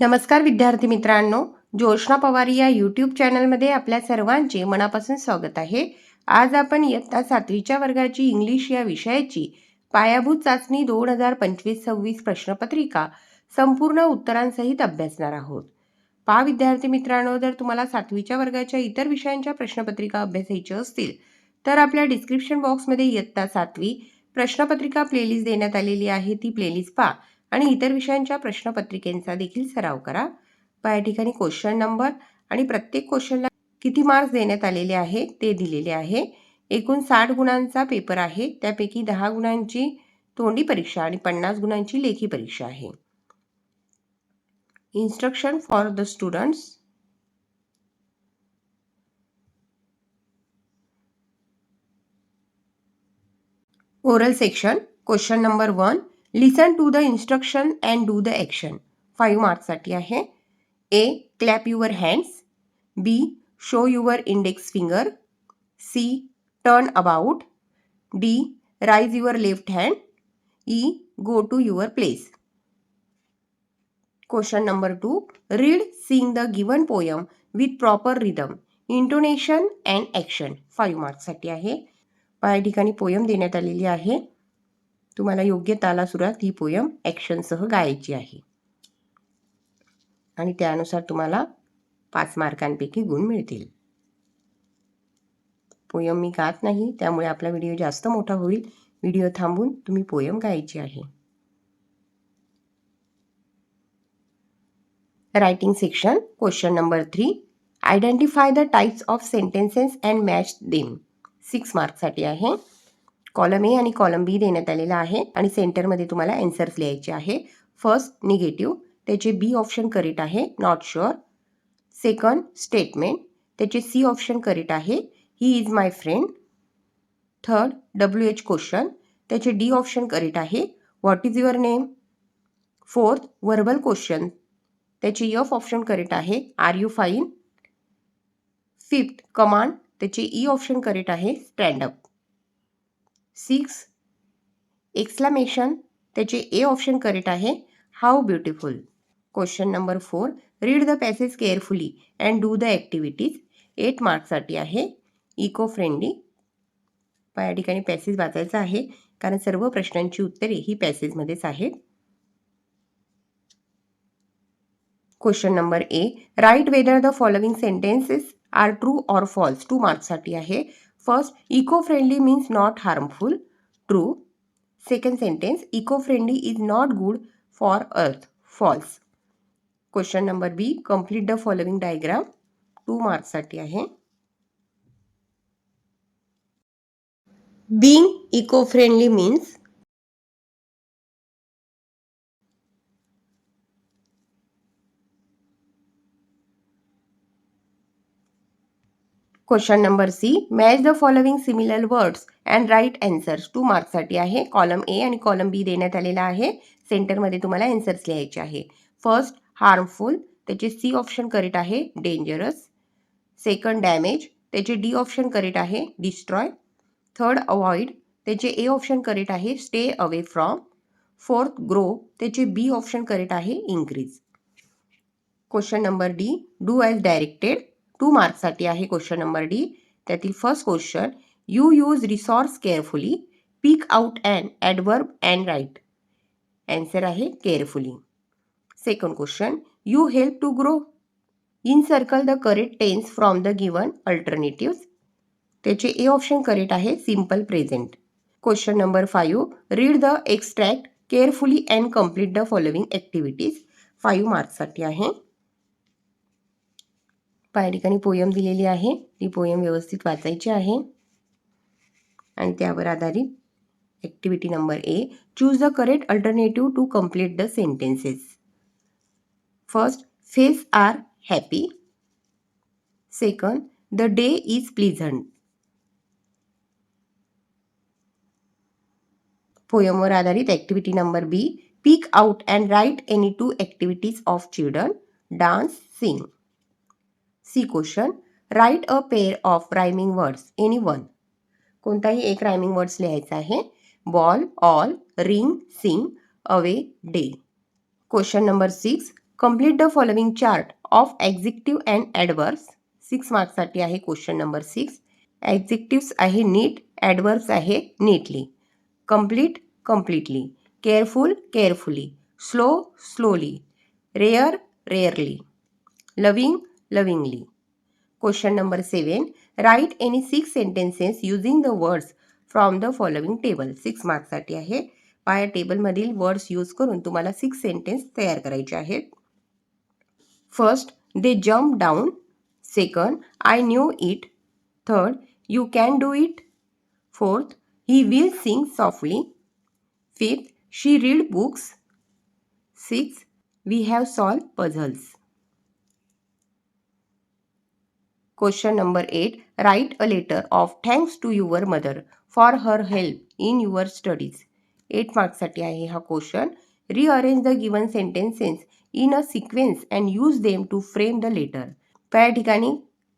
नमस्कार विद्यार्थी मित्रांनो जोशना पवार या यूट्यूब चॅनलमध्ये आपल्या सर्वांचे मनापासून स्वागत आहे. आज आपण इयत्ता सातवीच्या वर्गाची इंग्लिश या विषयाची पायाभूत चाचणी दोन हजार पंचवीस सव्वीस प्रश्नपत्रिका संपूर्ण उत्तरांसहित अभ्यासणार आहोत. पा विद्यार्थी मित्रांनो जर तुम्हाला सातवीच्या वर्गाच्या इतर विषयांच्या प्रश्नपत्रिका अभ्यासायच्या असतील तर आपल्या डिस्क्रिप्शन बॉक्समध्ये इयत्ता सातवी प्रश्नपत्रिका प्लेलिस्ट देण्यात आलेली आहे. ती प्लेलिस्ट पहा. आणि इतर विषयांच्या प्रश्नपत्रिकेंचा देखील सराव करा. पहा या ठिकाणी क्वेश्चन नंबर आणि प्रत्येक क्वेश्चनला किती मार्क्स देण्यात आलेले आहे ते दिलेले आहे. एकूण साठ गुणांचा पेपर आहे. त्यापैकी दहा गुणांची तोंडी परीक्षा आणि पन्नास गुणांची लेखी परीक्षा आहे. Instruction for the students oral section question number one listen to the instruction and do the action five मार्क्ससाठी आहे. A clap your hands B show your index finger C turn about D rise your left hand E go to your place question number two read sing the given poem with proper rhythm intonation and action five मार्क्ससाठी आहे. पहा ठिकाणी poem देण्यात आलेली आहे. तुम्हाला योग्य तालासुरात ही poem ॲक्शनसह गायची आहे. आणि त्यानुसार तुम्हाला पाच मार्कांपैकी गुण मिळतील. पोयम मी गात नाही त्यामुळे आपला व्हिडिओ जास्त मोठा होईल. व्हिडिओ थांबून तुम्ही पोयम गायची आहे. Writing section question number three identify the types of sentences and match them six मार्कसाठी आहे. कॉलम ए आणि कॉलम बी देण्यात आलेला आहे आणि सेंटरमध्ये तुम्हाला अँसर्स लिहायचे आहे. फर्स्ट निगेटिव्ह त्याचे बी ऑप्शन करेक्ट आहे नॉट शुअर सेकंड स्टेटमेंट त्याचे सी ऑप्शन करेक्ट आहे he is my friend third W H question त्याचे डी ऑप्शन करेक्ट आहे what is your name fourth verbal question त्याचे F option correct आहे are you fine fifth command त्याचे E option correct आहे stand up six exclamation त्याचे A option correct आहे. How beautiful? Question number four read the passage carefully and do the activities. Eight मार्क्ससाठी आहे. Eco friendly या ठिकाणी passage वाचायचा आहे. कारण सर्व प्रश्नांची उत्तरे ही पॅसेजमध्येच आहेत. Question number A write whether the following sentences are true or false? Two मार्क्ससाठी आहे. First eco friendly means not harmful true second sentence eco friendly is not good for earth false question number B complete the following diagram two मार्क्ससाठी आहे being eco-friendly means question number C match the following similar words and write answers two मार्क्ससाठी आहे. Column ए आणि column बी देण्यात आलेला आहे. सेंटरमध्ये तुम्हाला answers लिहायचे आहे. फर्स्ट हार्मफुल त्याचे सी ऑप्शन करेक्ट आहे. डेंजरस सेकंड डॅमेज त्याचे डी ऑप्शन करेक्ट आहे. डिस्ट्रॉय थर्ड अवॉइड त्याचे ए ऑप्शन करेक्ट आहे. Stay away from fourth grow त्याचे बी ऑप्शन करेक्ट आहे. Increase question number D do as directed two मार्क्ससाठी आहे question number D त्यातील first question you use resources carefully pick out and adverb and write answer आहे carefully second question you help to grow in circle the correct tense from the given alternative त्याचे A option correct आहे simple present question number five read the extract carefully and complete the following activities five मार्क्ससाठी आहे. या ठिकाणी poem दिलेली आहे. ती poem व्यवस्थित वाचायची आहे. आणि त्यावर आधारित activity number A choose the correct alternative to complete the sentences first face are happy second the day is pleasant पोयमवर आधारित activity number B pick out and write any two activities of children dance sing C question write a pair of rhyming words any one. कोणताही एक rhyming words लिहायचा आहे. Ball all ring sing away day. Question number six complete the following chart of adjectives and adverbs six मार्क्ससाठी आहे question number six. Adjectives आहे neat adverbs आहे neatly. Complete completely. Careful carefully. Slow slowly. Rare rarely. Loving lovingly. Question number seven write any six sentences using the words from the following table six मार्क्ससाठी आहे. पाया टेबलमधील words use करून तुम्हाला six sentence तयार करायचे आहेत. First they jump down second I knew it third you can do it fourth he will sing softly fifth she read books six we have solve puzzles question number eight write a letter of thanks to your mother for her help in your studies eight मार्क्ससाठी आहे हा question rearrange the given sentences in a sequence and use them to frame the letter त्या ठिकाणी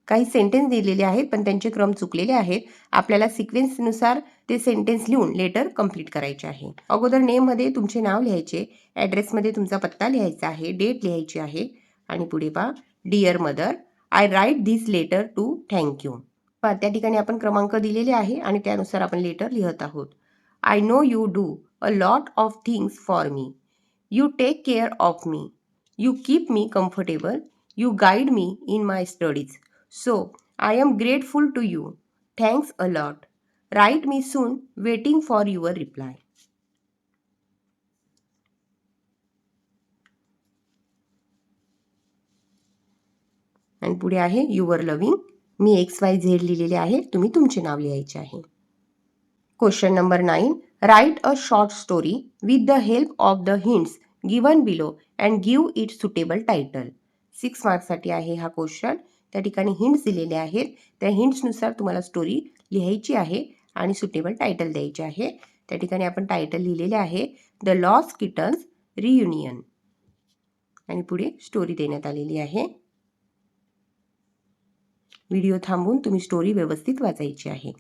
काही sentence दिलेले आहेत पण त्यांचे क्रम चुकलेले आहेत. आपल्याला सिक्वेन्सनुसार ते सेंटेन्स लिहून लेटर कंप्लीट करायचे आहे. अगोदर नेममध्ये तुमचे नाव लिहायचे ॲड्रेसमध्ये तुमचा पत्ता लिहायचा आहे डेट लिहायची आहे. आणि पुढे पहा. Dear mother I write this letter to thank you पण त्या ठिकाणी आपण क्रमांक दिलेले आहे आणि त्यानुसार आपण लेटर लिहत आहोत. I know you do a lot of things for me you take care of me you keep me comfortable you guide me in my studies so I am grateful to you thanks a lot write me soon waiting for your reply आणि पुढे आहे your loving me X Y Z लिहिलेले आहे तुम्ही तुमचे नाव लिहायचे आहे. Question number nine write a short story with the help of the hints given below and give it suitable title six मार्क्ससाठी आहे हा क्वेश्चन त्या ठिकाणी हिंट्स दिलेले आहेत. त्या हिंट्सनुसार तुम्हाला स्टोरी लिहायची आहे आणि सुटेबल टायटल द्यायचे आहे. त्या ठिकाणी आपण टायटल लिहिलेले आहे द लॉस किटन्स रियुनियन आणि पुढे स्टोरी देण्यात आलेली आहे. व्हिडिओ थांबून तुम्ही स्टोरी व्यवस्थित वाचायची आहे.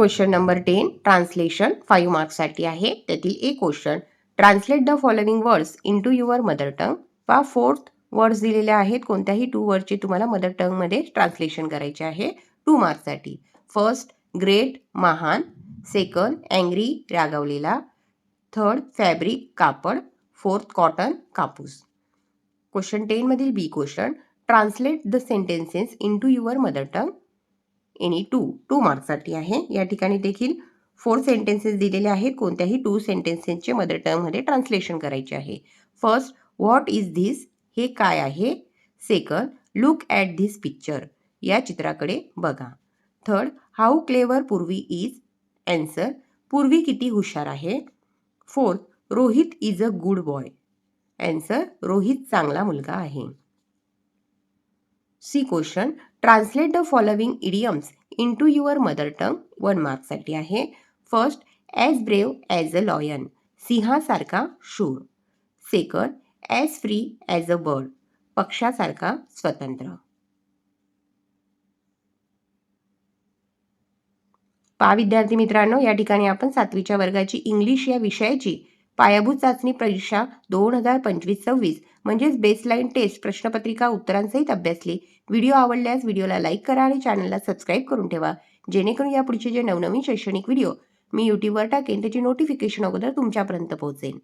Question number ten translation five मार्क्ससाठी आहे. त्यातील एक question translate the following words into your mother tongue वा फोर्थ वर्ड्स दिलेले आहेत. कोणत्याही टू वर्डचे तुम्हाला मदर टंगमध्ये ट्रान्सलेशन करायचे आहे. टू मार्क्ससाठी फर्स्ट ग्रेट महान. सेकंड अँग्री रागावलेला. थर्ड फॅब्रिक कापड. फोर्थ कॉटन कापूस. Question टेनमधील B question translate the sentences into your mother tongue any two two मार्क्ससाठी आहे. या ठिकाणी देखील फोर सेंटेन्सेस दिलेले आहेत. कोणत्याही टू सेंटेन्सेसचे मदर टर्ममध्ये ट्रान्सलेशन करायचे आहे. फर्स्ट व्हॉट इज धिस हे काय आहे? Second look at this picture या चित्राकडे बघा. Third how clever Purvi is answer Purvi किती हुशार आहे? Fourth Rohit is a good boy answer Rohit चांगला मुलगा आहे. C question translate the following idioms into your mother tongue one मार्कसाठी आहे. First as brave as a lion सिंहासारखा शूर. Second as free as a bird पक्षासारखा स्वतंत्र. पा विद्यार्थी मित्रांनो या ठिकाणी आपण सातवीच्या वर्गाची इंग्लिश या विषयाची पायाभूत चाचणी परीक्षा दोन हजार पंचवीस सव्वीस म्हणजेच बेसलाईन टेस्ट प्रश्नपत्रिका उत्तरांसहित अभ्यासली. व्हिडिओ आवडल्यास व्हिडिओला लाईक करा आणि चॅनलला सबस्क्राईब करून ठेवा. जेणेकरून या पुढचे जे नवनवीन शैक्षणिक व्हिडिओ मी यूट्यूबवर टाकेन त्याची नोटिफिकेशन अगोदर तुमच्यापर्यंत पोहोचेन.